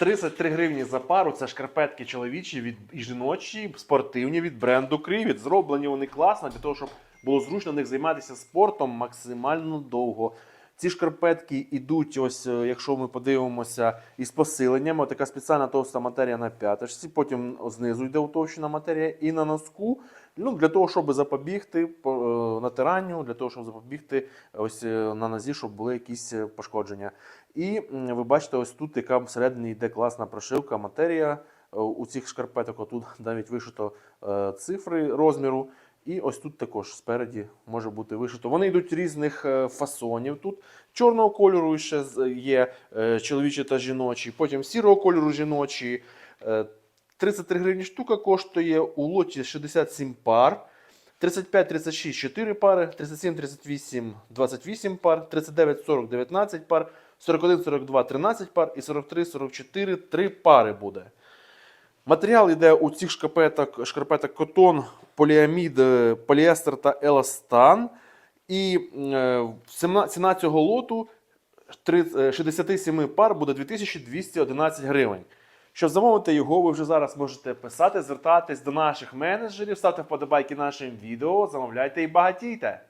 33 гривні за пару це шкарпетки чоловічі від, і жіночі, спортивні від бренду Крівіт. Зроблені вони класно для того, щоб було зручно них займатися спортом максимально довго. Ці шкарпетки йдуть, ось, е, якщо ми подивимося, із посиленням. Така спеціальна товста матерія на п'яточці, потім знизу йде утовщена матерія і на носку. Ну, для того, щоб запобігти по- е, натиранню, для того, щоб запобігти ось е, на нозі, щоб були якісь пошкодження. І ви бачите, ось тут яка всередині йде класна прошивка, матерія. У цих шкарпеток отут навіть вишито цифри розміру. І ось тут також спереді може бути вишито. Вони йдуть різних е, фасонів. Тут чорного кольору ще є е, чоловічі та жіночі, потім сірого кольору жіночі. Е, 33 гривні штука коштує у лоті 67 пар. 35, 36 4 пари, 37, 38 28 пар, 39, 40 19 пар, 41, 42 13 пар і 43, 44 3 пари буде. Матеріал йде у цих шкарпеток, шкарпеток котон, поліамід, е, поліестер та еластан. І е, ціна, цього лоту три- е, 67 пар буде 2211 гривень. Щоб замовити його, ви вже зараз можете писати, звертатись до наших менеджерів, ставте вподобайки нашим відео, замовляйте і багатійте.